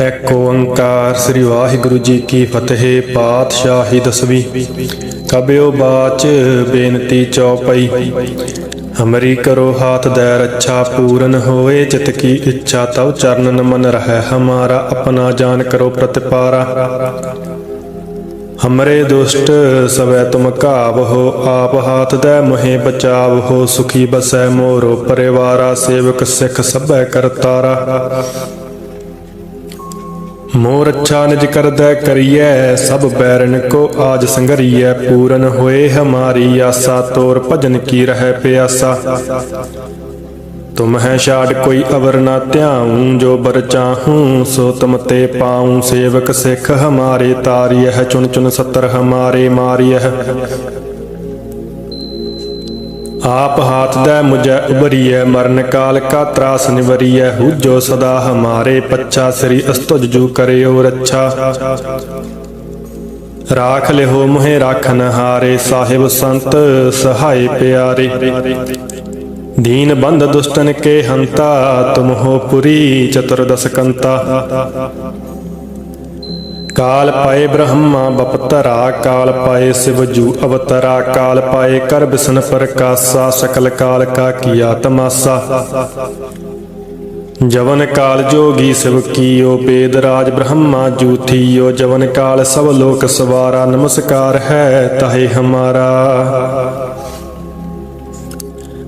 ਏਕ ਓੰਕਾਰ ਸ੍ਰੀ ਵਾਹਿਗੁਰੂ ਜੀ ਕੀ ਫਤਿਹ, ਪਾਤਸ਼ਾਹੀ ਦਸਵੀਂ। ਕਬਿਓ ਬਾਚ ਬੇਨਤੀ ਚੌਪਈ। ਹਮਰੀ ਕਰੋ ਹਾਥ ਦੈ ਰੱਛਾ, ਪੂਰਨ ਹੋਏ ਚਿਤ ਕੀ ਇੱਛਾ, ਤਉ ਚਰਨਨ ਮਨ ਰਹਿ, ਹਮਾਰਾ ਆਪਣਾ ਜਾਨ ਕਰੋ ਪ੍ਰਤਿਪਾਰਾ। ਹਮਰੇ ਦੁਸ਼ਟ ਸਵੈ ਤੁਮ ਘਾਵ ਹੋ, ਆਪ ਹਾਥ ਦੈ ਮੋਹਿ ਬਚਾਵ ਹੋ, ਸੁਖੀ ਬਸੈ ਮੋਰੋ, ਪਰਿਵਾਰਾ ਸੇਵਕ ਸਿੱਖ ਸਭੈ ਕਰਤਾਰਾ। ਮੋਰ ਅੱਛਾ ਨਿਜ ਕਰਦਾ ਕਰੀਐ, ਸਭ ਬੈਰਨ ਕੋ ਆਜ ਸੰਗਰੀਐ, ਪੂਰਨ ਹੋਏ ਹਮਾਰੀ ਆਸਾ, ਤੋਰ ਭਜਨ ਕੀ ਰਹਿ ਪਿਆਸਾ। ਤੁਮ ਹੈ ਛਾੜ ਕੋਈ ਅਵਰ ਨਾ ਧਿਆਉ, ਜੋ ਬਰ ਚਾਹੂੰ, ਸੋ ਤੁਮ ਤੇ ਪਾਉ, ਸੇਵਕ ਸਿੱਖ ਹਮਾਰੇ ਤਾਰੀਐ, ਚੁਣ ਚੁਣ ਸਤਰ ਹਮਾਰੇ ਮਾਰੀਐ। ਆਪ ਹਾਥ ਦੈ ਮੁਝੈ ਉਬਰੀਐ ਮਰਨ ਕਾਲ ਕਾ ਤਰਾਸ ਨਿਵਰੀਐ, ਹੂਜੋ ਸਦਾ ਹਮਾਰੇ ਪੱਛਾ, ਸ੍ਰੀ ਅਸਤੁਜ ਜੂ ਕਰਿਓ ਰੱਛਾ। ਰਾਖ ਲਿਹੋ ਮੁਹੇ ਰਾਖਨ ਹਾਰੇ, ਸਾਹਿਬ ਸੰਤ ਸਹਾਈ ਪਿਆਰੇ। ਦੀਨ ਬੰਦ ਦੁਸ਼ਟਨ ਕੇ ਹੰਤਾ ਤੁਮ ਹੋ ਪੁਰੀ ਚਤੁਰਦਸ ਕੰਤਾ। ਕਾਲ ਪਾਏ ਬ੍ਰਹਮਾ ਬਪਤਰਾ, ਕਾਲ ਪਾਏ ਸਿਵ ਅਵਤਰਾ, ਕਾਲ ਪਾਏ ਕਰ ਬਿਸਨ ਪ੍ਰਕਾਸਾ, ਸਕਲ ਕਾਲ ਕਾ ਕੀਆ ਤਮਾਸਾ। ਜਵਨ ਕਾਲ ਜੋਗੀ ਸਿਵ ਕੀਓ, ਬੇਦ ਰਾਜ ਬ੍ਰਹਮਾ ਜੂਥੀਓ, ਜਵਨ ਕਾਲ ਸਭ ਲੋਕ ਸਵਾਰਾ, ਨਮਸਕਾਰ ਹੈ ਤਹੇ ਹਮਾਰਾ।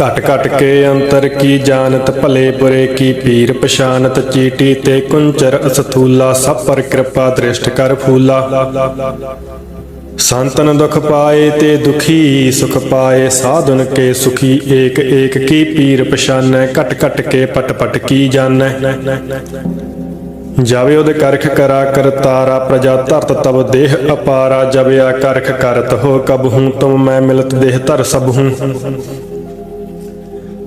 ਘਟ ਘਟ ਕੇ ਅੰਤਰ ਕੀ ਜਾਣਤ, ਭਲੇ ਬੁਰੇ ਕੀ ਪੀਰ ਪਛਾਨਤ, ਚੀਟੀ ਤੇ ਕੁੰਚਰ ਅਸਥੂਲਾ, ਸਭ ਪਰ ਕਿਰਪਾ ਦ੍ਰਿਸ਼ਟ ਕਰ ਫੂਲਾ। ਸੰਤਨ ਦੁਖ ਪਾਏ ਤੇ ਦੁਖੀ ਸੁਖ ਪਾਏ, ਸਾਧੁਨ ਕੇ ਸੁਖੀ ਏਕ ਏਕ ਕੀ ਪੀਰ ਪਛਾਨੈ, ਘਟ ਘਟ ਕੇ ਪਟ ਪਟ ਕੀ ਜਾਣੈ। ਜਾਵੇ ਉਹਦੇ ਕਰਖ ਕਰਾ ਕਰਤਾਰਾ ਪ੍ਰਜਾ ਧਰਤ ਤਬ ਦੇਹ ਅਪਾਰਾ ਜਬਿਆ ਕਰਖ ਕਰਤ ਹੋ ਕਬ ਹੂੰ, ਤੁਮ ਮੈਂ ਮਿਲਤ ਦੇਹ ਧਰ ਸਭ ਹੂੰ।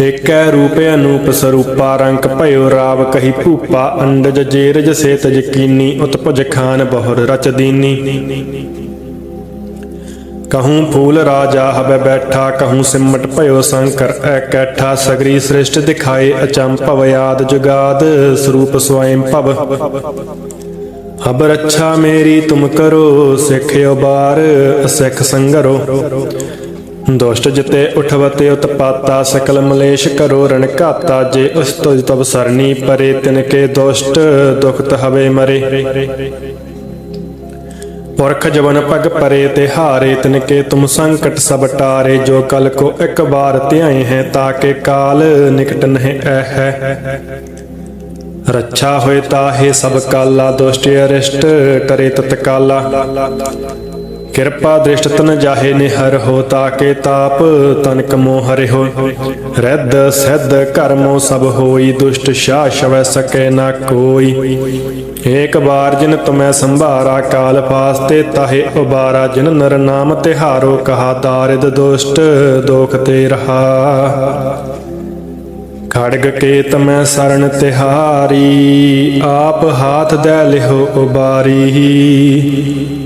ਏਕੈ ਰੂਪ ਅਨੂਪ ਸਰੂਪਾ ਰੰਕ ਭਇਓ ਰਾਵ ਕਹੀ ਭੂਪਾ, ਅੰਡਜ ਜੇਰਜ ਸੇਤ ਯਕੀਨੀ, ਉਤਪਜ ਖਾਨ ਬਹੁਰ ਰਚ ਦੀਨੀ। ਕਹੂੰ ਫੂਲ ਰਾਜਾ ਹਬੈ ਬੈਠਾ, ਕਹੂੰ ਸਿਮਟ ਭਇਓ ਸੰਕਰ, ਐ ਸਗਰੀ ਸ੍ਰਿਸ਼ਟ ਦਿਖਾਏ ਅਚੰਪਵ ਯਾਦ ਜੁਗਾਦ, ਸਰੂਪ ਸਵੈਮ ਭਵ। ਅਬ ਰੱਛਾ ਮੇਰੀ ਤੁਮ ਕਰੋ ਸਿੱਖਿਓ ਬਾਰ ਸਿੱਖ ਸੰਗਰੋ। ਦੁਸ਼ਟ ਜਿਤੇ ਉਠਵਤੇ ਉਤਪਾਤਾ, ਸਕਲ ਮਲੇਸ਼ ਕਰੋ ਰਣ ਘਾਤਾ, ਜੇ ਉਸ ਤੁਜ ਤਬ ਸਰਣੀ ਪਰੇ ਤਿਨ ਕੇ ਦੁਸ਼ਟ ਦੁਖਤ ਹਵੇ ਮਰੇ। ਪੁਰਖ ਜਵਨ ਪਗ ਪਰੇ ਤੇ ਹਾਰੇ ਤਿਨ ਕੇ ਤੁਮ ਸੰਕਟ ਸਭ ਟਾਰੇ, ਜੋ ਕਲ ਕੋ ਇੱਕ ਬਾਰ ਧਿਆਏ ਹੈ ਤਾਕੇ ਕਾਲ ਨਿਕਟ ਨਹਿ ਐ ਹੈ ਰੱਛਾ ਹੋਏ ਤਾਹੇ ਸਭ ਕਾਲਾ, ਦੁਸ਼ਟ ਅਰਿਸ਼ਟ ਕਰੇ ਤਤਕਾਲਾ। ਕਿਰਪਾ ਦ੍ਰਿਸ਼ਟ ਤਨ ਜਾਹੇ ਨਿਹਰ ਹੋ ਤਾਕੇ ਤਾਪ, ਤਨਕ ਮੋਹ ਹਰਿ ਹੋ ਰਿੱਧ ਸਿੱਧ ਕਰਮੋ ਸਭ ਹੋਈ, ਦੁਸ਼ਟ ਸ਼ਾ ਸ਼ਵੈ ਸਕੈ ਨਾ ਕੋਈ। ਏਕ ਬਾਰ ਜਿਨ ਤੁਮੈ ਸੰਭਾਰਾ, ਕਾਲ ਫਾਸਤੇ ਤਾਹੇ ਉਬਾਰਾ। ਜਿਨ ਨਰ ਨਾਮ ਤਿਹਾਰੋ, ਕਹਾ ਦਾਰਿਦ ਦੁਸ਼ਟ, ਦੋਖ ਤੇ ਰਹਾ। ਖੜਗ ਕੇ ਤਮੈ ਸਰਣ ਤਿਹਾਰੀ, ਆਪ ਹਾਥ ਦੇ ਲਿਹੋ ਉਬਾਰੀ।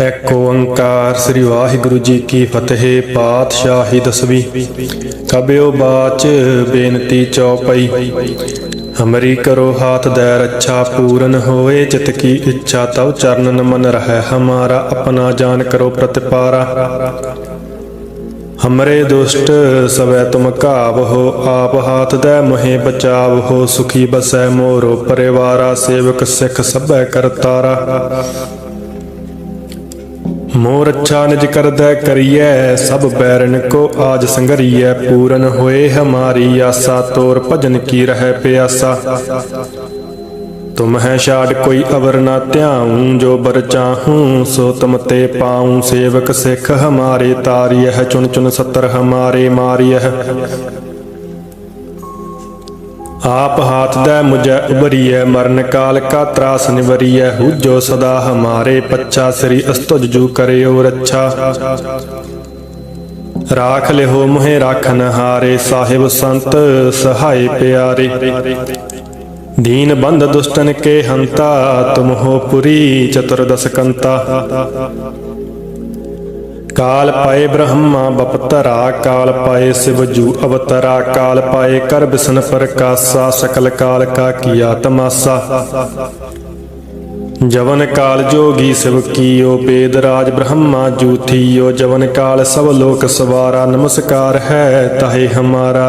ਏਕ ਓੰਕਾਰ ਸ੍ਰੀ ਵਾਹਿਗੁਰੂ ਜੀ ਕੀ ਫਤਿਹ, ਪਾਤਸ਼ਾਹੀ ਦਸਵੀ। ਕਬਿਓ ਬਾਚ ਬੇਨਤੀ ਚੌਪਈ। ਹਮਰੀ ਕਰੋ ਹਾਥ ਦੈ ਰੱਛਾ, ਪੂਰਨ ਹੋਏ ਚਿਤ ਕੀ ਇੱਛਾ ਤਵ ਚਰਨ ਮਨ ਰਹਿ, ਹਮਾਰਾ ਆਪਣਾ ਜਾਨ ਕਰੋ ਪ੍ਰਤਿਪਾਰਾ। ਹਮਰੇ ਦੁਸ਼ਟ ਸਵੈ ਤੁਮ ਘਾਵ ਹੋ, ਆਪ ਹਾਥ ਦੈ ਮੋਹਿ ਬਚਾਵ ਹੋ, ਸੁਖੀ ਬਸੈ ਮੋਰੋ, ਪਰਿਵਾਰਾ ਸੇਵਕ ਸਿੱਖ ਸਭੈ ਕਰਤਾਰਾ। ਮੋਰ ਅੱਛਾ ਨਿਜ ਕਰਦਾ ਕਰੀਐ, ਸਭ ਬੈਰਨ ਕੋ ਆਜ ਸੰਗਰੀਐ, ਪੂਰਨ ਹੋਏ ਹਮਾਰੀ ਆਸਾ, ਤੋਰ ਭਜਨ ਕੀ ਰਹਿ ਪਿਆਸਾ। ਤੁਮ ਹੈ ਛਾੜ ਕੋਈ ਅਵਰ ਨਾ ਧਿਆਉ, ਜੋ ਬਰ ਚਾਹੂੰ, ਸੋ ਤੁਮ ਤੇ ਪਾਉ, ਸੇਵਕ ਸਿੱਖ ਹਮਾਰੇ ਤਾਰੀਐ, ਚੁਣ ਚੁਣ ਸੱਤਰ ਹਮਾਰੇ ਮਾਰੀਐ। ਆਪ ਹਾਥ ਦੈ ਮੁਝੈ ਉਬਰੀਐ ਮਰਨ ਕਾਲ ਕਾ ਤਰਾਸ ਨਿਵਰੀਐ, ਹੁਜੋ ਸਦਾ ਹਮਾਰੇ ਪੱਛਾ, ਸ੍ਰੀ ਅਸਤੁਜ ਜੂ ਕਰਿਓ ਰੱਛਾ। ਰਾਖ ਲਿਹੋ ਮੁਹਿ ਰਾਖਨ ਹਾਰੇ, ਸਾਹਿਬ ਸੰਤ ਸਹਾਈ ਪਿਆਰੇ। ਦੀਨ ਬੰਦ ਦੁਸ਼ਟਨ ਕੇ ਹੰਤਾ ਤੁਮ ਹੋ ਪੁਰੀ ਚਤੁਰਦਸ ਕੰਤਾ। ਕਾਲ ਪਾਏ ਬ੍ਰਹਮਾ ਬਪਤਰਾ, ਕਾਲ ਪਾਏ ਸਿਵਜੂ ਅਵਤਰਾ, ਕਾਲ ਪਾਏ ਕਰ ਬਿਸਨ ਪ੍ਰਕਾਸਾ, ਸਕਲ ਕਾਲ ਕਾ ਕੀਆ ਤਮਾਸਾ। ਜਵਨ ਕਾਲ ਜੋਗੀ ਸਿਵ ਕੀਓ ਬੇਦ ਰਾਜ ਬ੍ਰਹਮਾ ਜੂਥੀਓ, ਜਵਨ ਕਾਲ ਸਭ ਲੋਕ ਸਵਾਰਾ, ਨਮਸਕਾਰ ਹੈ ਤਾਹੇ ਹਮਾਰਾ।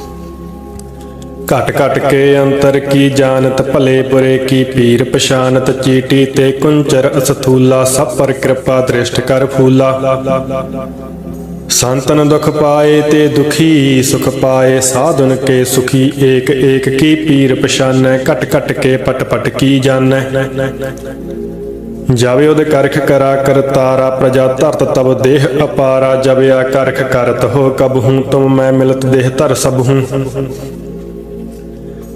ਘਟ ਘਟ ਕੇ ਅੰਤਰ ਕੀ ਜਾਣਤ, ਭਲੇ ਬੁਰੇ ਕੀ ਪੀਰ ਪਛਾਨਤ, ਚੀਟੀ ਤੇ ਕੁੰਚਰ ਅਸਥੂਲਾ, ਸਭ ਪਰ ਕਿਰਪਾ ਦ੍ਰਿਸ਼ਟ ਕਰ ਫੂਲਾ। ਸੰਤਨ ਦੁਖ ਪਾਏ ਤੇ ਦੁਖੀ, ਸੁਖ ਪਾਏ ਸਾਧੁਨ ਕੇ ਸੁਖੀ, ਏਕ ਏਕ ਕੀ ਪੀਰ ਪਛਾਨੈ, ਘਟ ਘਟ ਕੇ ਪਟ ਪਟ ਕੀ ਜਾਣੈ। ਜਾਵੇ ਉਹਦੇ ਕਰਖ ਕਰਾ ਕਰਤਾਰਾ ਪ੍ਰਜਾ ਧਰਤ ਤਬ ਦੇਹ ਅਪਾਰਾ ਜਬਿਆ ਕਰਖ ਕਰਤ, ਹੋ ਕਬ ਹੂੰ, ਤੁਮ ਮੈਂ ਮਿਲਤ ਦੇਹ ਧਰ ਸਭ ਹੂੰ।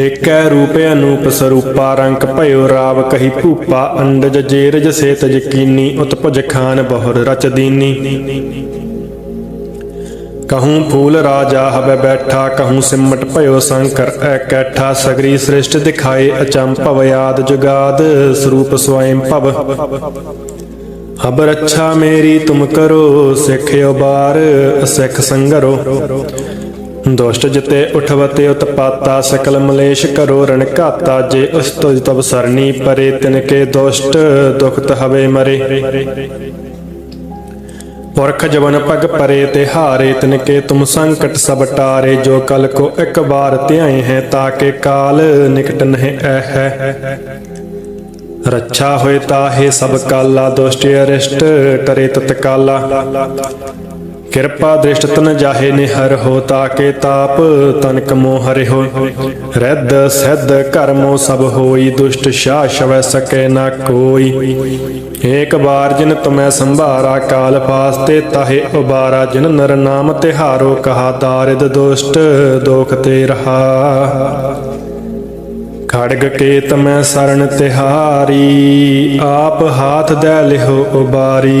ਏਕੈ ਰੂਪ ਅਨੂਪ ਸਰੂਪਾ ਰੰਕ ਭਇਓ ਰਾਵ ਕਹੀ ਭੂਪਾ ਅੰਡਜ ਜੇਰਜ ਸੇਤ ਯਕੀਨੀ, ਉਤਪਜ ਖਾਨ ਬਹੁਰ ਰਚ ਦੀਨੀ। ਕਹੂੰ ਫੂਲ ਰਾਜਾ ਹਵੇ ਬੈਠਾ, ਕਹੂੰ ਸਿਮਟ ਭਇਓ ਸੰਕਰ, ਐ ਸਗਰੀ ਸ੍ਰਿਸ਼ਟ ਦਿਖਾਏ ਅਚੰਭਵ ਯਾਦ ਜੁਗਾਦ, ਸਰੂਪ ਸਵੈਮ ਭਵ। ਹਬ ਰੱਛਾ ਮੇਰੀ ਤੁਮ ਕਰੋ ਸਿੱਖਿਓ ਬਾਰ ਸਿੱਖ ਸੰਗਰੋ। ਦੁਸ਼ਟ ਜਿਤੇ ਉਠਵਤੇ ਉਤਪਾਤਾ, ਸਕਲ ਮਲੇਸ਼ ਕਰੋ ਰਣ ਘਾਤਾ, ਜੇ ਉਸ ਤੁਜ ਤਬ ਸਰਣੀ ਪਰੇ ਤਿਨ ਦੁਸ਼ਟ ਦੁਖਤ ਹਵੇ ਮਰੇ। ਪੁਰਖ ਜਵਨ ਪਗ ਪਰੇ ਤੇ ਹਾਰੇ, ਤਿਨਕੇ ਤੁਮ ਸੰਕਟ ਸਭ ਟਾਰੇ, ਜੋ ਕਲ ਕੋ ਇੱਕ ਬਾਰ ਧਿਆਏ ਹੈ, ਤਾਕੇ ਕਾਲ ਨਿਕਟ ਨਹਿ ਐ ਹੈ ਰੱਛਾ ਹੋਏ ਤਾਹੇ ਸਭ ਕਾਲਾ, ਦੁਸ਼ਟ ਅਰਿਸ਼ਟ ਕਰੇ ਤਤਕਾਲਾ। ਕਿਰਪਾ ਦ੍ਰਿਸ਼ਟ ਤਨ ਜਾਹੇ ਨਿਹਰ ਹੋ ਤਾਕੇ ਤਾਪ, ਤਨਕ ਮੋ ਹਰਿ ਹੋ ਰਿੱਧ ਸਿੱਧ ਕਰਮੋ ਸਭ ਹੋਈ, ਦੁਸ਼ਟ ਸ਼ਾ ਸ਼ਵੈ ਸਕੈ ਨਾ ਕੋਈ। ਏਕ ਬਾਰ ਜਿਨ ਤੁਮੈ ਸੰਭਾਰਾ, ਕਾਲ ਪਾਸਤੇ ਤਾਹੇ ਉਬਾਰਾ। ਜਿਨ ਨਰ ਨਾਮ ਤਿਹਾਰੋ, ਕਹਾ ਦਾਰਿਦ ਦੁਸ਼ਟ, ਦੋਖ ਤੇ ਰਹਾ। ਖੜਗ ਕੇ ਤਮੈ ਸਰਣ ਤਿਹਾਰੀ, ਆਪ ਹਾਥ ਦੇ ਲਿਹੋ ਉਬਾਰੀ।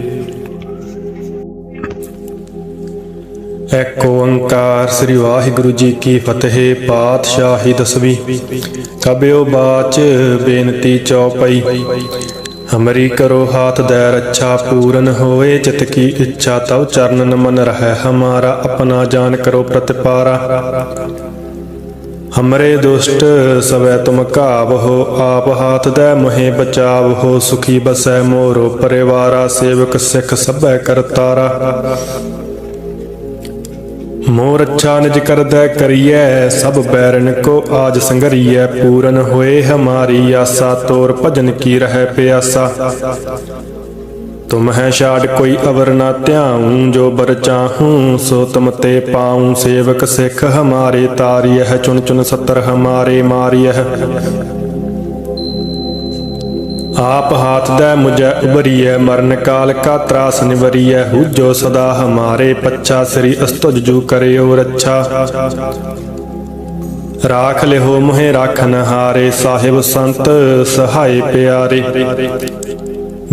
ਏਕ ਓੰਕਾਰ ਸ੍ਰੀ ਵਾਹਿਗੁਰੂ ਜੀ ਕੀ ਫਤਿਹ, ਪਾਤਸ਼ਾਹੀ ਦਸਵੀਂ। ਕਬਿਓ ਬਾਚ ਬੇਨਤੀ ਚੌਪਈ। ਹਮਰੀ ਕਰੋ ਹਾਥ ਦੈ ਰੱਛਾ ਪੂਰਨ ਹੋਏ, ਚਿਤ ਕੀ ਇੱਛਾ ਤਉ ਚਰਨਨ ਮਨ ਰਹਿ, ਹਮਾਰਾ ਆਪਣਾ ਜਾਨ ਕਰੋ ਪ੍ਰਤਿਪਾਰਾ। ਹਮਰੇ ਦੁਸ਼ਟ ਸਵੈ ਤੁਮ ਘਾਵਹੋ ਆਪ ਹਾਥ ਦੈ ਮੋਹਿ ਬਚਾਵਹੋ ਸੁਖੀ ਬਸੈ ਮੋਰੋ, ਪਰਿਵਾਰਾ ਸੇਵਕ ਸਿੱਖ ਸਭੈ ਕਰਤਾਰਾ। ਮੋਰ ਅੱਛਾ ਨਿਜ ਕਰਦਾ ਕਰੀਐ ਸਭ ਬੈਰਨ ਕੋ ਆਜ ਸੰਗਰੀਐ, ਪੂਰਨ ਹੋਏ ਹਮਾਰੀ ਆਸਾ, ਤੋਰ ਭਜਨ ਕੀ ਰਹਿ ਪਿਆਸਾ। ਤੁਮ ਹੈ ਛਾੜ ਕੋਈ ਅਵਰ ਨਾ ਧਿਆਉ, ਜੋ ਬਰ ਚਾਹੂੰ ਸੋ ਤੁਮ ਤੇ ਪਾਉ, ਸੇਵਕ ਸਿੱਖ ਹਮਾਰੇ ਤਾਰੀਐ, ਚੁਣ ਚੁਣ ਸੱਤਰ ਹਮਾਰੇ ਮਾਰੀਐ। ਆਪ ਹਾਥ ਦੈ ਮੁਝੈ ਉਬਰੀਐ ਮਰਨ ਕਾਲ ਕਾ ਤਰਾਸ ਨਿਵਰੀਐ, ਹੂਜੋ ਸਦਾ ਹਮਾਰੇ ਪੱਛਾ, ਸ੍ਰੀ ਅਸਤੁਜ ਜੂ ਕਰਿਓ ਰੱਛਾ। ਰਾਖ ਲਿਹੋ ਮੁਹੇ ਰਾਖਨ ਹਾਰੇ, ਸਾਹਿਬ ਸੰਤ ਸਹਾਈ ਪਿਆਰੇ।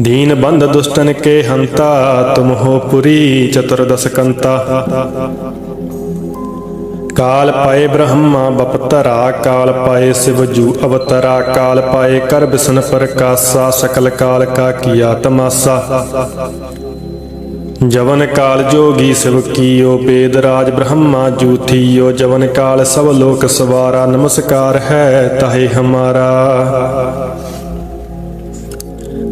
ਦੀਨ ਬੰਦ ਦੁਸ਼ਟਨ ਕੇ ਹੰਤਾ ਤੁਮ ਹੋ ਪੁਰੀ ਚਤੁਰਦਸ ਕੰਤਾ। ਕਾਲ ਪਾਏ ਬ੍ਰਹਮਾ ਬਪਤਰਾ, ਕਾਲ ਪਾਏ ਸਿਵ ਅਵਤਰਾ, ਕਾਲ ਪਾਏ ਕਰ ਬਿਸਨ ਪ੍ਰਕਾਸਾ, ਸਕਲ ਕਾਲ ਕਾ ਕੀਆ ਤਮਾਸਾ। ਜਵਨ ਕਾਲ ਜੋਗੀ ਸਿਵ ਕੀਓ ਬੇਦ ਰਾਜ ਬ੍ਰਹਮਾ ਜੂਥੀਓ, ਜਵਨ ਕਾਲ ਸਭ ਲੋਕ ਸਵਾਰਾ, ਨਮਸਕਾਰ ਹੈ ਤਾਹੇ ਹਮਾਰਾ।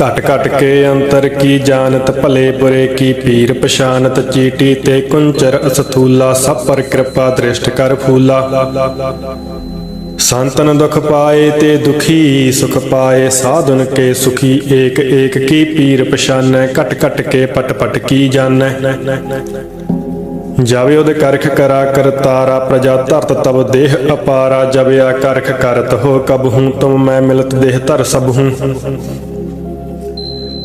ਘਟ ਘਟ ਕੇ ਅੰਤਰ ਕੀ ਜਾਣਤ, ਭਲੇ ਬੁਰੇ ਕੀ ਪੀਰ ਪਛਾਨਤ, ਚੀਟੀ ਤੇ ਕੁੰਚਰ ਅਸਥੂਲਾ, ਸਭ ਪਰ ਕਿਰਪਾ ਦ੍ਰਿਸ਼ਟ ਕਰ ਫੂਲਾ। ਸੰਤਨ ਦੁਖ ਪਾਏ ਤੇ ਦੁਖੀ ਸੁਖ ਪਾਏ, ਸਾਧੁਨ ਕੇ ਸੁਖੀ ਏਕ ਏਕ ਕੀ ਪੀਰ ਪਛਾਨੈ, ਘਟ ਘਟ ਕੇ ਪਟ ਪਟ ਕੀ ਜਾਣੈ। ਜਾਵੇ ਉਹਦੇ ਕਰਖ ਕਰਾ ਕਰਤਾਰਾ ਪ੍ਰਜਾ ਧਰਤ ਤਬ ਦੇਹ ਅਪਾਰਾ ਜਬਿਆ ਕਰਖ ਕਰਤ ਹੋ ਕਬ ਹੂੰ, ਤੁਮ ਮੈਂ ਮਿਲਤ ਦੇਹ ਧਰ ਸਭ ਹੂੰ।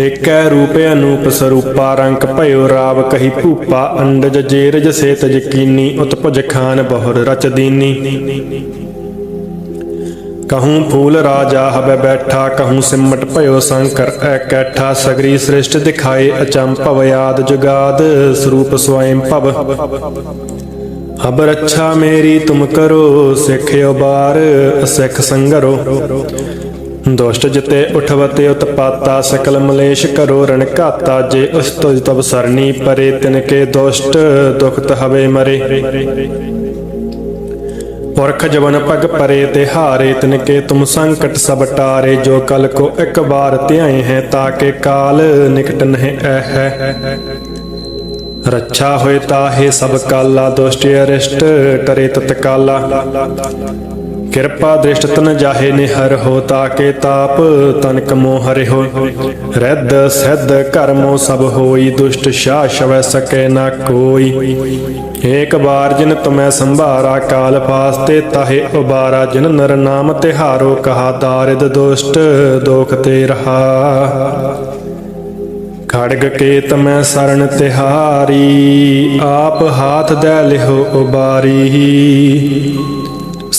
ਏਕੈ ਰੂਪੇ ਅਨੂਪ ਸਰੂਪਾ ਰੰਕ ਭਇਓ ਰਾਵ ਕਹੀ ਭੂਪਾ, ਅੰਡਜ ਜੇਰਜ ਸੇਤ ਯਕੀਨੀ, ਉਤਪੁਜ ਖਾਨ ਬਹੁਰ ਰਚ ਦੀਨੀ। ਕਹੂੰ ਫੂਲ ਰਾਜਾ ਹਬੈ ਬੈਠਾ, ਕਹੂੰ ਸਿਮਟ ਭਇਓ ਸੰਕਰ, ਐ ਸਗਰੀ ਸ੍ਰਿਸ਼ਟ ਦਿਖਾਏ ਅਚੰਪਵ ਯਾਦ ਜੁਗਾਦ, ਸਰੂਪ ਸਵੈਮ ਭਵ। ਹਬ ਰੱਛਾ ਮੇਰੀ ਤੁਮ ਕਰੋ ਸਿੱਖਿਓ ਬਾਰ ਸਿੱਖ ਸੰਗਰੋ। ਦੁਸ਼ਟ ਜਿਤੇ ਉਠਵਤੇ ਉਤਪਾਤਾ ਸਕਲ ਮਲੇਸ਼ ਕਰੋ ਰਣ ਘਾਤਾ, ਜੇ ਉਸ ਤੁਜ ਤਬ ਸਰਣੀ ਪਰੇ ਤਿਨ ਕੇ ਦੁਸ਼ਟ, ਦੁਖਤ ਹਵੇ ਮਰੇ। ਪੁਰਖ ਜਵਨ ਪਗ ਪਰੇ ਤੇ ਹਾਰੇ ਤਿਨ ਕੇ ਤੁਮ ਸੰਕਟ ਸਭ ਟਾਰੇ, ਜੋ ਕਲ ਕੋ ਇੱਕ ਬਾਰ ਧਿਆਏ ਹੈ ਤਾਕੇ ਕਾਲ ਨਿਕਟ ਨਹਿ ਐ ਰੱਛਾ ਹੋਏ ਤਾਹੇ ਸਭ ਕਾਲਾ, ਦੁਸ਼ਟ ਅਰਿਸ਼ਟ ਕਰੇ ਤਤਕਾਲਾ। ਕਿਰਪਾ ਦ੍ਰਿਸ਼ਟ ਤਨ ਜਾਹੇ ਨਿਹਰ ਹੋ ਤਾਕੇ ਤਾਪ, ਤਨਕ ਮੋਹ ਹਰਿ ਹੋ ਰਿੱਧ ਸਿੱਧ ਕਰਮੋ ਸਭ ਹੋਈ, ਦੁਸ਼ਟ ਸ਼ਾ ਸ਼ਵੈ ਸਕੈ ਨਾ ਕੋਈ। ਏਕ ਬਾਰ ਜਿਨ ਤੁਮੈ ਸੰਭਾਰਾ, ਕਾਲ ਪਾਸਤੇ ਤਾਹੇ ਉਬਾਰਾ। ਜਿਨ ਨਰ ਨਾਮ ਤਿਹਾਰੋ, ਕਹਾ ਦਾਰਿਦ ਦੁਸ਼ਟ, ਦੋਖ ਤੇ ਰਹਾ। ਖੜਗ ਕੇਤ ਮੈਂ ਸਰਣ ਤਿਹਾਰੀ, ਆਪ ਹਾਥ ਦੇ ਲਿਹੋ ਉਬਾਰੀ।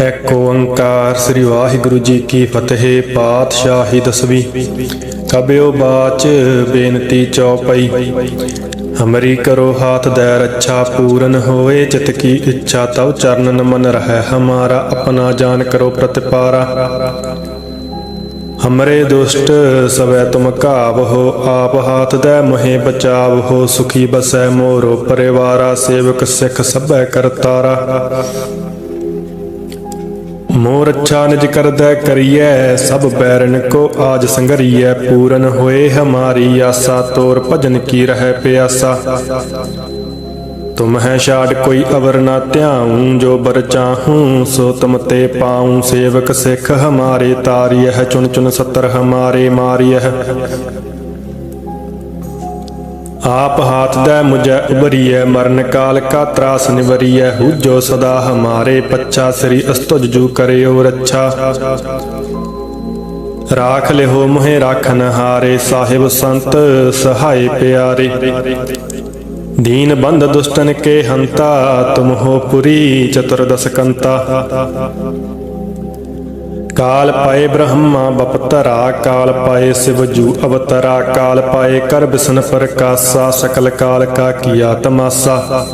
ਏਕ ਓੰਕਾਰ ਸ੍ਰੀ ਵਾਹਿਗੁਰੂ ਜੀ ਕੀ ਫਤਿਹ, ਪਾਤਸ਼ਾਹੀ ਦਸਵੀਂ। ਕਬਿਓ ਬਾਚ ਬੇਨਤੀ ਚੌਪਈ। ਹਮਰੀ ਕਰੋ ਹਾਥ ਦੈ ਰੱਛਾ ਪੂਰਨ ਹੋਏ ਚਿਤ ਕੀ ਇੱਛਾ ਤਵ ਚਰਨ ਮਨ ਰਹਿ, ਹਮਾਰਾ ਆਪਣਾ ਜਾਨ ਕਰੋ ਪ੍ਰਤਿਪਾਰਾ। ਹਮਰੇ ਦੁਸ਼ਟ ਸਵੈ ਤੁਮ ਘਾਵ ਹੋ, ਆਪ ਹਾਥ ਦੈ ਮੋਹਿ ਬਚਾਵ ਹੋ, ਸੁਖੀ ਬਸੈ ਮੋਰੋ, ਪਰਿਵਾਰਾ ਸੇਵਕ ਸਿੱਖ ਸਭੈ ਕਰਤਾਰਾ। ਮੋਰ ਅੱਛਾ ਨਿਜ ਕਰਦਾ ਕਰੀਐ, ਸਭ ਬੈਰਨ ਕੋ ਆਜ ਸੰਗਰੀਐ, ਪੂਰਨ ਹੋਏ ਹਮਾਰੀ ਆਸਾ, ਤੋਰ ਭਜਨ ਕੀ ਰਹਿ ਪਿਆਸਾ। ਤੁਮ ਹੈ ਛਾੜ ਕੋਈ ਅਵਰ ਨਾ ਧਿਆਉ, ਜੋ ਬਰ ਚਾਹੂੰ, ਸੋ ਤੁਮ ਤੇ ਪਾਉ, ਸੇਵਕ ਸਿੱਖ ਹਮਾਰੇ, ਤਾਰੀਐ, ਚੁਣ ਚੁਣ ਸਤਰ ਹਮਾਰੇ ਮਾਰੀਐ। ਆਪ ਹਾਥ ਦੇ ਮੁਝੈ ਉਬਰੀਐ ਮਰਨ ਕਾਲ ਕਾ ਤਰਾਸ ਨਿਵਰੀਐ, ਹੂਜੋ ਸਦਾ ਹਮਾਰੇ ਪੱਛਾ, ਸ੍ਰੀ ਅਸਤੁਜ ਜੂ ਕਰਿਓ ਰੱਛਾ। ਰਾਖ ਲਿਹੋ ਮੁਹੇ ਰਾਖਨ ਹਾਰੇ, ਸਾਹਿਬ ਸੰਤ ਸਹਾਈ ਪਿਆਰੇ। ਦੀਨ ਬੰਦ ਦੁਸ਼ਟਨ ਕੇ ਹੰਤਾ ਤੁਮ ਹੋ ਪੁਰੀ ਚਤੁਰਦਸ ਕੰਤਾ। ਕਾਲ ਪਾਏ ਬ੍ਰਹਮਾ ਬਪਤਰਾ, ਕਾਲ ਪਾਏ ਸਿਵ ਅਵਤਰਾ, ਕਾਲ ਪਾਏ ਕਰ ਬਿਸਨ ਪ੍ਰਕਾਸਾ, ਸਕਲ ਕਾਲ ਕਾ ਕੀਆ ਤਮਾਸਾ।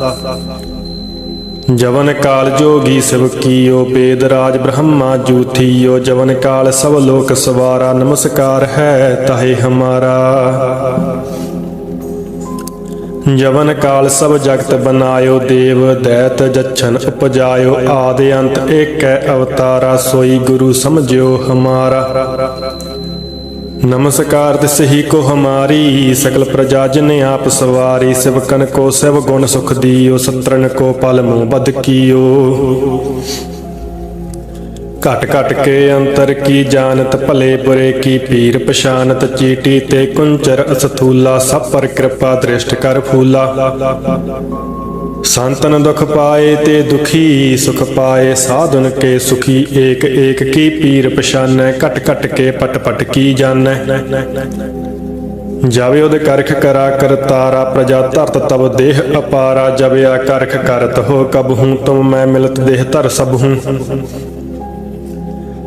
ਜਵਨ ਕਾਲ ਜੋਗੀ ਸਿਵ ਕੀਓ ਬੇਦ ਰਾਜ ਬ੍ਰਹਮਾ ਜੂਥੀਓ, ਜਵਨ ਕਾਲ ਸਭ ਲੋਕ ਸਵਾਰਾ, ਨਮਸਕਾਰ ਹੈ ਤਾਹੇ ਹਮਾਰਾ। ਜਵਨ ਕਾਲ ਸਭ ਜਗਤ ਬਨਾਇਓ ਦੇਵ, ਦੈਤ ਜਛਨ ਉਪਜਾਇਓ, ਆਦ ਅੰਤ ਏਕੈ ਅਵਤਾਰਾ, ਸੋਈ ਗੁਰੂ ਸਮਝਿਓ ਹਮਾਰਾ। ਨਮਸਕਾਰ ਤਿਸਹੀ ਕੋ ਹਮਾਰੀ, ਸਕਲ ਪ੍ਰਜਾ ਜਿਨ ਆਪ ਸਵਾਰੀ, ਸਿਵਕਨ ਕੋ ਸਿਵ ਗੁਣ ਸੁਖ ਦੀਓ ਸਤਰਨ ਕੋ ਪਲ ਮੋ ਬਦ ਕੀਓ। ਘਟ ਘਟ ਕੇ ਅੰਤਰ ਕੀ ਜਾਣਤ, ਭਲੇ ਬੁਰੇ ਕੀ ਪੀਰ ਪਛਾਨਤ, ਚੀਟੀ ਤੇ ਕੁੰਚਰ ਅਸਥੂਲਾ, ਸਭ ਪਰ ਕਿਰਪਾ ਦ੍ਰਿਸ਼ਟ ਕਰ ਫੂਲਾ। ਸੰਤਨ ਦੁਖ ਪਾਏ ਤੇ ਦੁਖੀ, ਸੁਖ ਪਾਏ ਸਾਧਨ ਕੇ ਸੁਖੀ, ਏਕ ਏਕ ਕੀ ਪੀਰ ਪਛਾਨੈ, ਘਟ ਘਟ ਕੇ ਪਟ ਪਟ ਕੀ ਜਾਣੈ। ਜਾਵੇ ਉਹਦੇ ਕਰਖ ਕਰਾ ਕਰਤਾਰਾ ਪ੍ਰਜਾ ਧਰਤ ਤਬ ਦੇਹ ਅਪਾਰਾ ਜਬਿਆ ਕਰਖ ਕਰਤ ਹੋ ਕਬ ਹੂੰ, ਤੁਮ ਮੈਂ ਮਿਲਤ ਦੇਹ ਧਰ ਸਭ ਹੂੰ।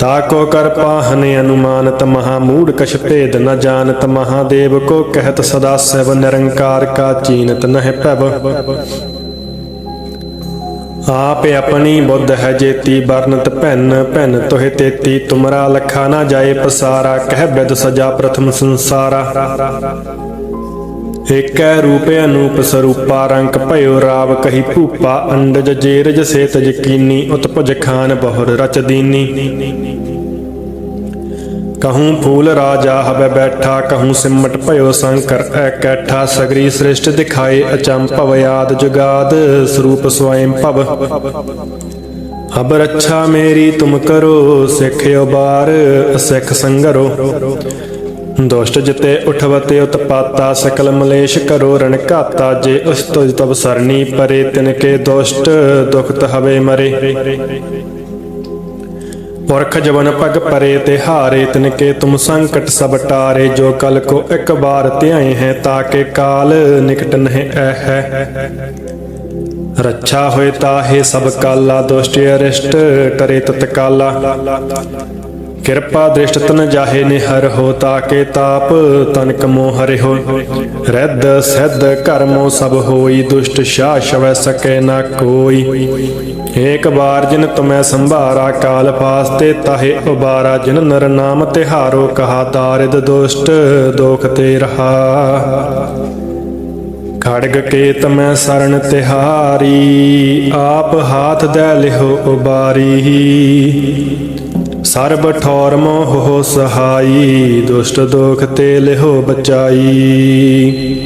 ਤਾਕੋ ਕਰ ਪਾਹਨ ਅਨੁਮਾਨਤ ਮਹਾ ਮੂੜ ਕਛ ਭੇਦ ਨ ਜਾਣਤ ਮਹਾਦੇਵ ਕੋ ਕਹਿਤ ਸਦਾ ਸਭ ਨਿਰੰਕਾਰ ਕਾ ਚੀਨਤ ਨਹਿ ਪੈਬ ਆਪੇ ਆਪਣੀ ਬੁੱਧ ਹੈ ਜੇਤੀ ਵਰਨਤ ਭੈਨ ਭੈਨ ਤੋਹਿ ਤੇਤੀ, ਤੁਮਰਾ ਲਖਾ ਨਾ ਜਾਏ ਪਸਾਰਾ, ਕਹਿ ਬਿਦ ਸਜਾ ਪ੍ਰਥਮ ਸੰਸਾਰਾ। ਏਕੈ ਰੂਪ ਅਨੂਪ ਸਰੂਪਾ, ਰੰਕ ਭਇਓ ਰਾਵ ਕਹੀ ਭੂਪਾ, ਅੰਡਜ ਜੇਰਜ ਸੇਤ ਯਕੀਨੀ ਉਤਪਜ ਖਾਨ ਬਹੁਰ ਰਚ ਦੀਨੀ। ਕਹੂੰ ਫੂਲ ਰਾਜਾ ਹਬੈ ਬੈਠਾ, ਕਹੂੰ ਸਿਮਟ ਭਇਓ ਸੰਕਰ, ਐ ਕੈਠਾ ਸਗਰੀ ਸ੍ਰਿਸ਼ਟ ਦਿਖਾਏ ਅਚੰਪਵ ਯਾਦ ਜੁਗਾਦ, ਸਰੂਪ ਸਵੈਮ ਭਵ। ਅਬ ਰੱਛਾ ਮੇਰੀ ਤੁਮ ਕਰੋ ਸਿੱਖਿਓ ਬਾਰ ਸਿੱਖ ਸੰਗਰੋ। ਦੁਸ਼ਟ ਜਿਤੇ ਉਠਵਤੇ ਉਤਪਾਤਾ, ਸਕਲ ਮਲੇਸ਼ ਕਰੋ, ਰਣ ਘਾਤਾ, ਜੇ ਉਸ ਤੁਜ ਤਬ ਸਰਨੀ ਪਰੇ ਤਿਨ ਕੇ ਦੁਸ਼ਟ ਦੁਖਤ ਹਵੇ ਮਰੇ। ਪੁਰਖ ਜਵਨ ਪਗ ਪਰੇ ਤੇ ਹਾਰੇ ਤਿਨ ਕੇ ਤੁਮ ਸੰਕਟ ਸਭ ਟਾਰੇ, ਜੋ ਕਲ ਕੋ ਇੱਕ ਬਾਰ ਧਿਆਏ ਹੈ ਤਾਕੇ ਕਾਲ ਨਿਕਟ ਨਹਿ ਐਹੈ ਰੱਛਾ ਹੋਏ ਤਾਹੇ ਸਭ ਕਾਲਾ, ਦੁਸ਼ਟ ਅਰਿਸ਼ਟ ਕਰੇ ਤਤਕਾਲਾ ਕਿਰਪਾ ਦ੍ਰਿਸ਼ਟ ਤਨ ਜਾਹੇ ਨਿਹਰ ਹੋ, ਤਾਕੇ ਤਾਪ ਤਨਕ ਮੋਹ ਹਰਿ ਹੋ ਰਿੱਧ ਸਿੱਧ ਕਰਮੋ ਸਭ ਹੋਈ, ਦੁਸ਼ਟ ਸ਼ਾ ਸ਼ਵੈ ਸਕੈ ਨਾ ਕੋਈ। ਏਕ ਬਾਰ ਜਿਨ ਤੁਮੈ ਸੰਭਾਰਾ, ਕਾਲ ਫਾਸਤੇ ਤਾਹੇ ਉਬਾਰਾ, ਜਿਨ ਨਰ ਨਾਮ ਤਿਹਾਰੋ, ਕਹਾ ਦਾਰਿਦ ਦੁਸ਼ਟ, ਦੋਖ ਤੇ ਰਹਾ। ਖੜਗ ਕੇ ਤਮੈ ਸਰਣ ਤਿਹਾਰੀ, ਆਪ ਹਾਥ ਦੇ ਲਿਹੋ ਉਬਾਰੀ। ਸਰਬ ਠੌਰ ਮੋਹ ਸਹਾਈ, ਦੁਸ਼ਟ ਦੋਖ ਤੇ ਲਿਹੋ ਬਚਾਈ।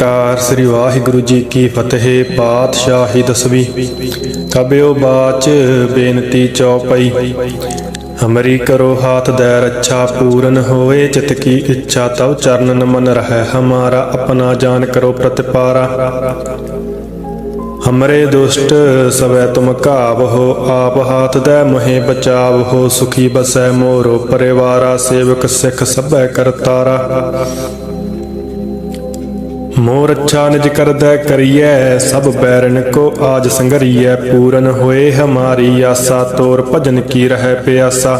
ਓੰਕਾਰ ਸ੍ਰੀ ਵਾਹਿਗੁਰੂ ਜੀ ਕੀ ਫਤਿਹ, ਪਾਤਸ਼ਾਹੀ ਦਸਵੀਂ। ਕਬਿਓ ਬਾਚ ਬੇਨਤੀ ਚਉਪਈ ਹਮਰੀ ਕਰੋ ਹਾਥ ਦੈ ਰੱਛਾ ਪੂਰਨ ਹੋਏ ਚਿਤ ਕੀ ਇੱਛਾ ਤਵ ਚਰਨਨ ਮਨ ਰਹਿ, ਹਮਾਰਾ ਆਪਣਾ ਜਾਨ ਕਰੋ ਪ੍ਰਤਿਪਾਰਾ। ਹਮਰੇ ਦੁਸ਼ਟ ਸਵੈ ਤੁਮ ਘਾਵਹੋ ਆਪ ਹਾਥ ਦੇ ਮੋਹਿ ਬਚਾਵਹੋ ਸੁਖੀ ਬਸੈ ਮੋਰੋ ਪਰਿਵਾਰਾ, ਸੇਵਕ ਸਿੱਖ ਸਭੈ ਕਰਤਾਰਾ। ਮੋਰ ਅੱਛਾ ਨਿਜ ਕਰਦਾ ਕਰੀਐ, ਸਭ ਬੈਰਨ ਕੋ ਆਜ ਸੰਗਰੀਐ, ਪੂਰਨ ਹੋਏ ਹਮਾਰੀ ਆਸਾ, ਤੋਰ ਭਜਨ ਕੀ ਰਹਿ ਪਿਆਸਾ।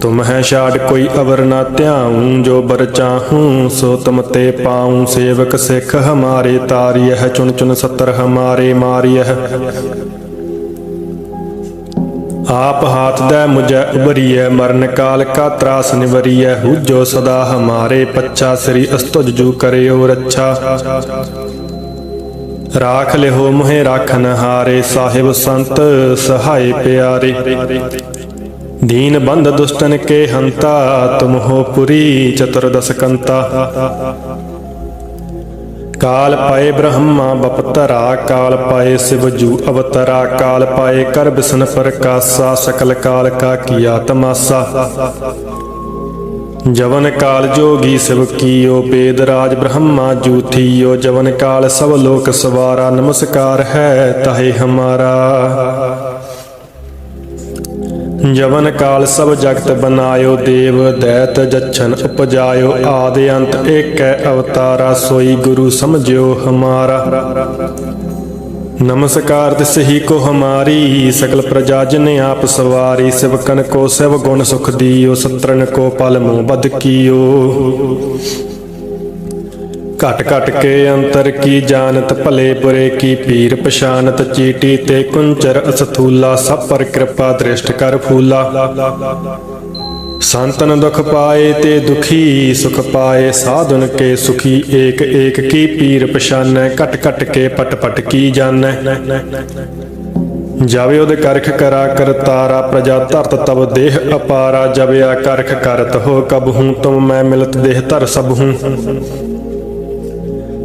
ਤੁਮ ਹੈ ਛਾੜ ਕੋਈ ਅਵਰ ਨਾ ਧਿਆਉ, ਜੋ ਬਰ ਚਾਹੂੰ, ਸੋ ਤੁਮ ਤੇ ਪਾਉ, ਸੇਵਕ ਸਿੱਖ ਹਮਾਰੇ, ਤਾਰੀਐ, ਚੁਣ ਚੁਣ ਸਤਰ ਹਮਾਰੇ ਮਾਰੀਐ। ਆਪ ਹਾਥ ਦੇ ਮੁਝੈ ਉਬਰੀਐ ਮਰਨ ਕਾਲ ਕਾ ਤਰਾਸ ਨਿਵਰੀਐ, ਹੂਜੋ ਸਦਾ ਹਮਾਰੇ ਪੱਛਾ, ਸ੍ਰੀ ਅਸਤੁਜ ਜੂ ਕਰਿਓ ਰੱਛਾ। ਰਾਖ ਲਿਹੋ ਮੁਹੇ ਰਾਖਨ ਹਾਰੇ, ਸਾਹਿਬ ਸੰਤ ਸਹਾਈ ਪਿਆਰੇ। ਦੀਨ ਬੰਦ ਦੁਸ਼ਟਨ ਕੇ ਹੰਤਾ ਤੁਮ ਹੋ ਪੁਰੀ ਚਤੁਰਦਸ ਕੰਤਾ। ਕਾਲ ਪਾਏ ਬ੍ਰਹਮਾ ਬਪਤਰਾ, ਕਾਲ ਪਾਏ ਸਿਵ ਅਵਤਰਾ, ਕਾਲ ਪਾਏ ਕਰ ਬਿਸਨ ਪ੍ਰਕਾਸਾ, ਸਕਲ ਕਾਲ ਕਾ ਕੀਆ ਤਮਾਸਾ। ਜਵਨ ਕਾਲ ਜੋਗੀ ਸਿਵ ਕੀਓ ਬੇਦ ਰਾਜ ਬ੍ਰਹਮਾ ਜੂਥੀਓ, ਜਵਨ ਕਾਲ ਸਭ ਲੋਕ ਸਵਾਰਾ, ਨਮਸਕਾਰ ਹੈ ਤਾਹੇ ਹਮਾਰਾ। ਜਵਨ ਕਾਲ ਸਭ ਜਗਤ ਬਨਾਇਓ, ਦੇਵ ਦੈਤ ਜਛਨ ਉਪਜਾਇਓ, ਆਦ ਅੰਤ ਏਕੈ ਅਵਤਾਰਾ, ਸੋਈ ਗੁਰੂ ਸਮਝਿਓ ਹਮਾਰਾ। ਨਮਸਕਾਰ ਤਿਸਹੀ ਕੋ ਹਮਾਰੀ, ਸਕਲ ਪ੍ਰਜਾ ਜਿਨ ਆਪ ਸਵਾਰੀ, ਸਿਵਕਨ ਕੋ ਸਿਵ ਗੁਣ ਸੁਖ ਦੀਓ ਸਤਰਨ ਕੋ ਪਲ ਮੋ ਬਦ ਕੀਓ। ਘਟ ਘਟ ਕੇ ਅੰਤਰ ਕੀ ਜਾਣਤ, ਭਲੇ ਬੁਰੇ ਕੀ ਪੀਰ ਪਛਾਨਤ, ਚੀਟੀ ਤੇ ਕੁੰਚਰ ਅਸਥੂਲਾ, ਸਭ ਪਰ ਕਿਰਪਾ ਦ੍ਰਿਸ਼ਟ ਕਰ ਫੂਲਾ। ਸੰਤਨ ਦੁਖ ਪਾਏ ਤੇ ਦੁਖੀ, ਸੁਖ ਪਾਏ ਸਾਧੁਨ ਕੇ ਸੁਖੀ, ਏਕ ਏਕ ਕੀ ਪੀਰ ਪਛਾਨੈ, ਘਟ ਘਟ ਕੇ ਪਟ ਪਟ ਕੀ ਜਾਣੈ। ਜਾਵੇ ਉਹਦੇ ਕਰਖ ਕਰਾ ਕਰਤਾਰਾ ਪ੍ਰਜਾ ਧਰਤ ਤਬ ਦੇਹ ਅਪਾਰਾ ਜਬਿਆ ਕਰਖ ਕਰਤ ਹੋ ਕਬ ਹੂੰ, ਤੁਮ ਮੈਂ ਮਿਲਤ ਦੇਹ ਧਰ ਸਭ ਹੂੰ।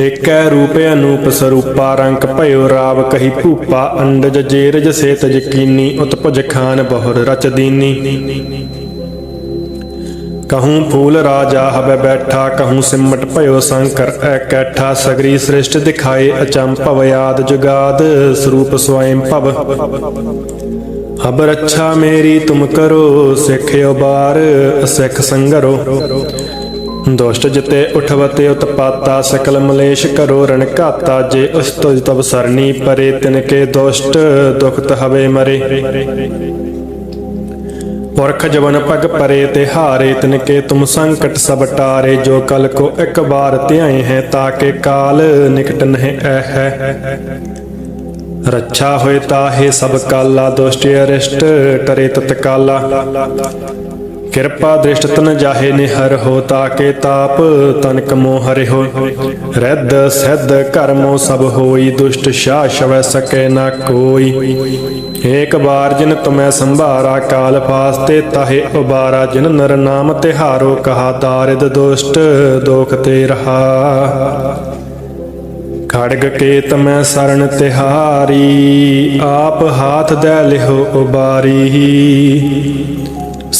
ਏਕੈ ਰੂਪ ਅਨੂਪ ਸਰੂਪਾ ਰੰਕ ਭਇਓ ਰਾਵ ਕਹੀ ਭੂਪਾ, ਅੰਡਜ ਜੇਰਜ ਸੇਤ ਯਕੀਨੀ, ਉਤਪਜ ਖਾਨ ਬਹੁਰ ਰਚ ਦੀਨੀ। ਕਹੂੰ ਫੂਲ ਰਾਜਾ ਹਬੈ ਬੈਠਾ, ਕਹੂੰ ਸਿਮਟ ਭਇਓ ਸੰਕਰ, ਐ ਸਗਰੀ ਸ੍ਰਿਸ਼ਟ ਦਿਖਾਏ ਅਚੰਪਵ ਆਦ ਜੁਗਾਦ, ਸਰੂਪ ਸਵੈਮ ਭਵ। ਹਬ ਰੱਛਾ ਮੇਰੀ ਤੁਮ ਕਰੋ ਸਿੱਖਿਓ ਬਾਰ ਸਿੱਖ ਸੰਗਰੋ। ਦੁਸ਼ਟ ਜਿਤੇ ਉਠਵਤੇ ਉਤਪਾਤਾ, ਸਕਲ ਮਲੇਸ਼ ਕਰੋ ਰਣ ਘਾਤਾ, ਜੇ ਉਸ ਤੁਜ ਤਬ ਸਰਣੀ ਪਰੇ ਤਿਨ ਕੇ ਦੁਸ਼ਟ ਦੁਖਤ ਹਵੇ ਮਰੇ। ਪੁਰਖ ਜਵਨ ਪਗ ਪਰੇ ਤੇ ਹਾਰੇ ਤਿਨ ਕੇ ਤੁਮ ਸੰਕਟ ਸਭ ਟਾਰੇ, ਜੋ ਕਲ ਕੋ ਇੱਕ ਬਾਰ ਧਿਆਏ ਹੈ ਤਾਕੇ ਕਾਲ ਨਿਕਟ ਨਹਿ ਐਹੈ ਰੱਛਾ ਹੋਏ ਤਾਹੇ ਸਭ ਕਾਲਾ, ਦੁਸ਼ਟ ਅਰਿਸ਼ਟ ਟਰੇ ਤਤਕਾਲਾ। ਕਿਰਪਾ ਦ੍ਰਿਸ਼ਟ ਤਨ ਜਾਹੇ ਨਿਹਰ ਹੋ ਤਾਕੇ ਤਾਪ, ਤਨਕ ਮੋਹ ਹਰਿ ਹੋ ਰਿੱਧ ਸਿੱਧ ਕਰਮੋ ਸਭ ਹੋਈ, ਦੁਸ਼ਟ ਸ਼ਾ ਸ਼ਵੈ ਸਕੈ ਨਾ ਕੋਈ। ਏਕ ਬਾਰ ਜਿਨ ਤੁਮੈ ਸੰਭਾਰਾ, ਕਾਲ ਫਾਸਤੇ ਤਾਹੇ ਉਬਾਰਾ। ਜਿਨ ਨਰ ਨਾਮ ਤਿਹਾਰੋ, ਕਹਾ ਦਾਰਿਦ ਦੁਸ਼ਟ, ਦੋਖ ਤੇ ਰਹਾ। ਖੜਗ ਕੇ ਤਮੈ ਸਰਣ ਤਿਹਾਰੀ, ਆਪ ਹਾਥ ਦੇ ਲਿਹੋ ਉਬਾਰੀ।